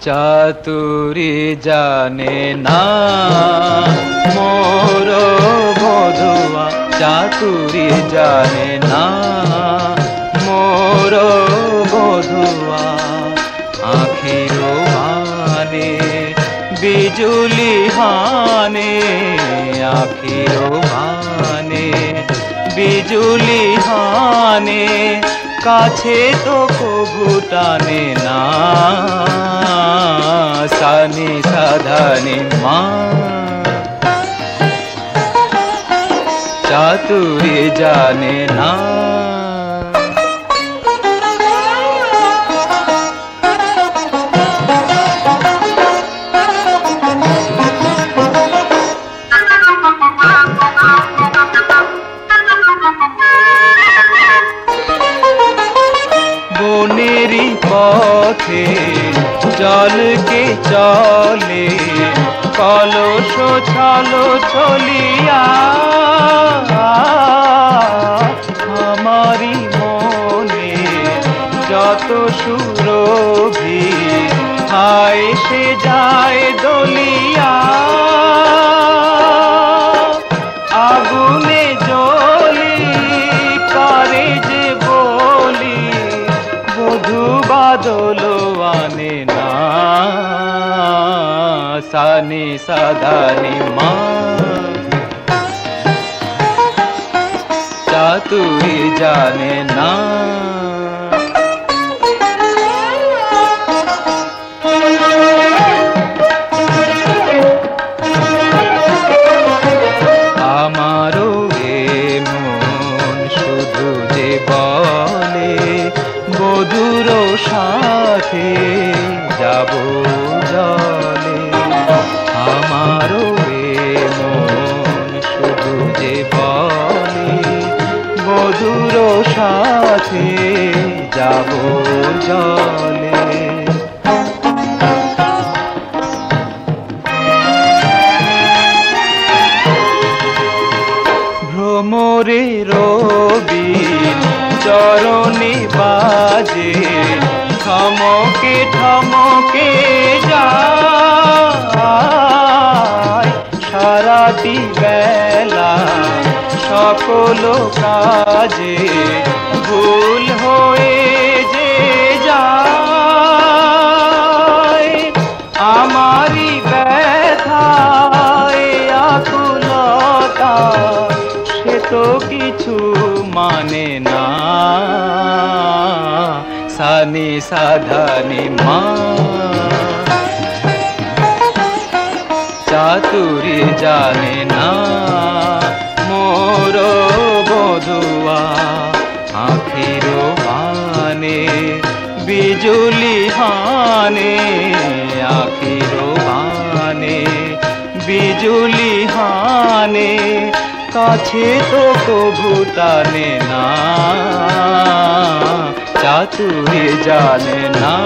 চাতুরি জানে না মোর বধুয়া চাতুরি জানে না বধুয়া আখির হানে বিজুলি হানে, আখির হানে বিজুলি হানে, কাছে তো কবু না, সানি সাধানি মা। চাতুরি জানে না। বনেরই পথে জলকে চলে, কলস ছলো চলিয়া আমারি মনে যত সুরভি, হায় সে যায় দলিয়া। বধু বাদল আনে না সানি সাদানি মা চাতুরি জানে বধুর সাথে যাব জলে। আমার শুধু যে বলে বধুর সাথে যাব জলে। সারাটি বেলা সকল কাজে ভুল হয়ে যে যায়, আমারই ব্যথায় আকুলতা, সে তো কিছু মানে না। সানি সাধানি মা। চাতুরি জানে না। মোর বধুয়া আখির হানে বিজুলি হানে, আখির হানে বিজুলি হানে, কাছে তো টানে না। চাতুরি জানে না।